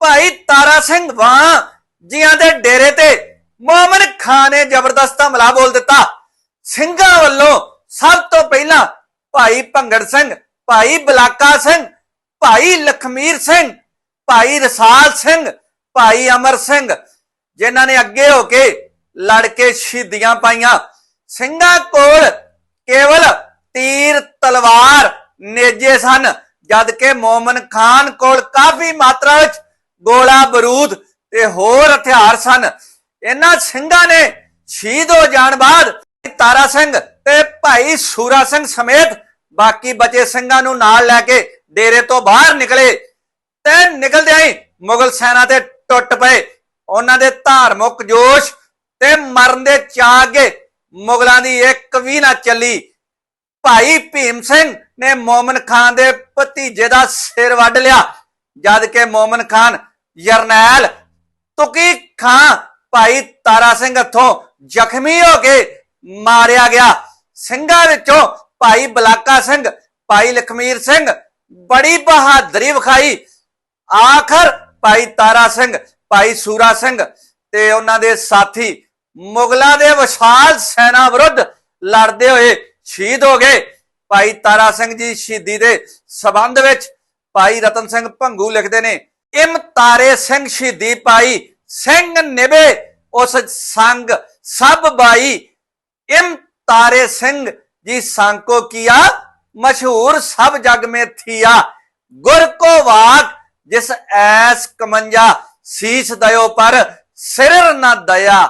ਭਾਈ ਤਾਰਾ ਸਿੰਘ ਵਾਂ, ਜੀਆਂ ਦੇ ਡੇਰੇ ਤੇ ਮੋਮਨ ਖਾਨ ਨੇ ਜ਼ਬਰਦਸਤ ਹਮਲਾ ਬੋਲ ਦਿੱਤਾ। ਸਿੰਘਾਂ ਵੱਲੋਂ ਸਭ ਤੋਂ ਪਹਿਲਾਂ ਭਾਈ ਭੰਗੜ ਸਿੰਘ, ਭਾਈ ਬਲਾਕਾ ਸਿੰਘ, ਭਾਈ ਲਖਮੀਰ ਸਿੰਘ, ਭਾਈ ਰਸਾਲ ਸਿੰਘ, ਭਾਈ ਅਮਰ ਸਿੰਘ, ਜਿਨ੍ਹਾਂ ਨੇ ਅੱਗੇ ਹੋ ਕੇ ਲੜ ਕੇ ਸ਼ਹੀਦੀਆਂ ਪਾਈਆਂ। ਸਿੰਘਾਂ ਕੋਲ ਕੇਵਲ ਤੀਰ, ਤਲਵਾਰ ਨੇਜੇ ਸਨ ਜਦ ਕਿ ਮੋਮਨ ਖਾਨ ਕੋਲ ਕਾਫੀ ਮਾਤਰਾ ਵਿੱਚ ਗੋਲਾ ਬਰੂਦ ਤੇ ਹੋਰ ਹਥਿਆਰ ਸਨ। ਇਹਨਾਂ ਸਿੰਘਾਂ ਨੇ ਸ਼ਹੀਦ ਹੋ ਜਾਣ ਬਾਅਦ ਤਾਰਾ ਸਿੰਘ ਤੇ ਭਾਈ ਸੂਰਾ ਸਿੰਘ ਸਮੇਤ ਬਾਕੀ ਬਚੇ ਸਿੰਘਾਂ ਨੂੰ ਨਾਲ ਲੈ ਕੇ ਡੇਰੇ ਤੋਂ ਬਾਹਰ ਨਿਕਲੇ ਤੇ ਨਿਕਲਦਿਆਂ ਹੀ ਮੁਗਲ ਸੈਨਾ ਤੇ ਟੁੱਟ ਪਏ। ਉਹਨਾਂ ਦੇ ਧਾਰਮਿਕ ਜੋਸ਼ ਤੇ ਮਰਨ ਦੇ ਚਾਅ ਅੱਗੇ ਮੁਗਲਾਂ ਦੀ ਇੱਕ ਵੀ ਨਾ ਚੱਲੀ। ਭਾਈ ਭੀਮ ਸਿੰਘ ਨੇ ਮੋਮਨ ਖਾਨ ਦੇ ਭਤੀਜੇ ਦਾ ਸਿਰ ਵੱਢ ਲਿਆ। ਜਦ ਕਿ ਮੋਮਨ ਖਾਨ ਜਰਨੈਲ ਤੁਕੀ ਖਾਂ? ਭਾਈ ਤਾਰਾ ਸਿੰਘ ਹੱਥੋਂ ਜ਼ਖਮੀ ਹੋ ਕੇ ਮਾਰਿਆ ਗਿਆ। ਸਿੰਘਾਂ ਵਿੱਚੋਂ ਭਾਈ ਬਲਾਕਾ ਸਿੰਘ, ਭਾਈ ਲਖਮੀਰ ਸਿੰਘ, ਬੜੀ ਬਹਾਦਰੀ ਵਿਖਾਈ। ਆਖਰ ਭਾਈ ਤਾਰਾ ਸਿੰਘ, ਭਾਈ ਸੂਰਾ ਸਿੰਘ ਤੇ ਉਹਨਾਂ ਦੇ ਸਾਥੀ ਮੁਗਲਾਂ ਦੇ ਵਿਸ਼ਾਲ ਸੈਨਾ ਵਿਰੁੱਧ ਲੜਦੇ ਹੋਏ ਸ਼ਹੀਦ ਹੋ ਗਏ। ਭਾਈ ਤਾਰਾ ਸਿੰਘ ਜੀ ਸ਼ਹੀਦੀ ਦੇ ਸਬੰਧ ਵਿੱਚ ਭਾਈ ਰਤਨ ਸਿੰਘ ਭੰਗੂ ਲਿਖਦੇ ਨੇ ਇਮਤਾਰੇ ਸਿੰਘ ਸ਼ਹੀਦੀ ਪਾਈ, ਸਿੰਘ ਨਿਵੇ ਉਸ ਸੰਗ ਸਭ ਬਾਈ। ਇਮਤਾਰੇ ਸਿੰਘ ਜੀ ਸੰਕੋ ਕੀਆ, ਮਸ਼ਹੂਰ ਸਭ ਜਗ ਮੇ ਥੀਆ ਗੁਰ ਕੋ ਵਾਕ ਜਿਸ ਐਸ ਕਮੰਜਾ, ਸੀਸ ਦਇਓ ਪਰ ਸਿਰ ਨਾ ਦਇਆ।